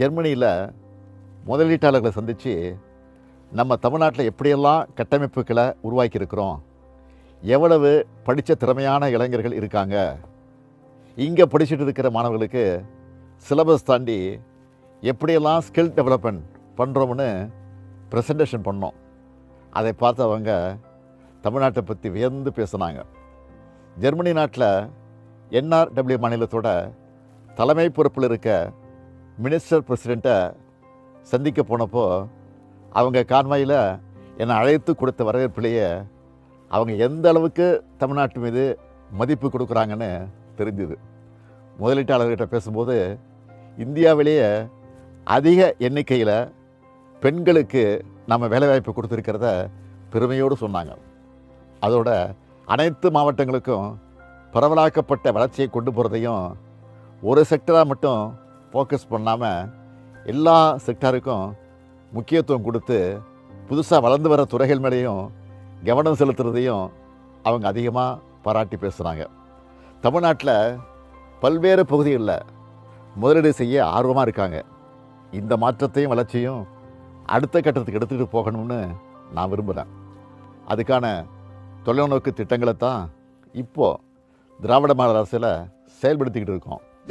ஜெர்மனியில் முதலீட்டாளர்களை சந்தித்து நம்ம தமிழ்நாட்டில் எப்படியெல்லாம் கட்டமைப்புகளை உருவாக்கியிருக்கிறோம்? எவ்வளவு படித்த திறமையான இளைஞர்கள் இருக்காங்க? இங்கே படிச்சுட்டு இருக்கிற மாணவர்களுக்கு சிலபஸ் தாண்டி எப்படியெல்லாம் ஸ்கில் டெவலப்மெண்ட் பண்ணுறோம்னு ப்ரெசன்டேஷன் பண்ணோம். அதை பார்த்தவங்க தமிழ்நாட்டை பற்றி வியந்து பேசுனாங்க. ஜெர்மனி நாட்டில் என்ஆர்டபிள்யூ மாநிலத்தோட தலைமை பொறுப்பில் இருக்க மினிஸ்டர் பிரசிடெண்ட்டை சந்திக்க போனப்போ அவங்க கான்வாயில் என்னை அழைத்து கொடுத்த வரவேற்பிலேயே அவங்க எந்த அளவுக்கு தமிழ்நாட்டு மீது மதிப்பு கொடுக்குறாங்கன்னு தெரிஞ்சுது. முதலீட்டாளர்கிட்ட பேசும்போது இந்தியாவிலேயே அதிக எண்ணிக்கையில் பெண்களுக்கு நம்ம வேலைவாய்ப்பு கொடுத்துருக்கிறத பெருமையோடு சொன்னாங்க. அதோட அனைத்து மாவட்டங்களுக்கும் பரவலாக்கப்பட்ட வளர்ச்சியை கொண்டு போகிறதையும் ஒரு செக்டராக மட்டும் ஃபோக்கஸ் பண்ணாமல் எல்லா செக்டாருக்கும் முக்கியத்துவம் கொடுத்து புதுசாக வளர்ந்து வர துறைகள் மேலேயும் கவனம் செலுத்துறதையும் அவங்க அதிகமாக பாராட்டி பேசுகிறாங்க தமிழ்நாட்டில் பல்வேறு பகுதிகளில் முதலீடு செய்ய ஆர்வமாக இருக்காங்க. இந்த மாற்றத்தையும் வளர்ச்சியும் அடுத்த கட்டத்துக்கு எடுத்துகிட்டு போகணும்னு நான் விரும்புகிறேன் அதுக்கான தொலைநோக்கு திட்டங்களை தான் இப்போது திராவிட மாடல் அரசில் செயல்படுத்திக்கிட்டு இருக்கோம்.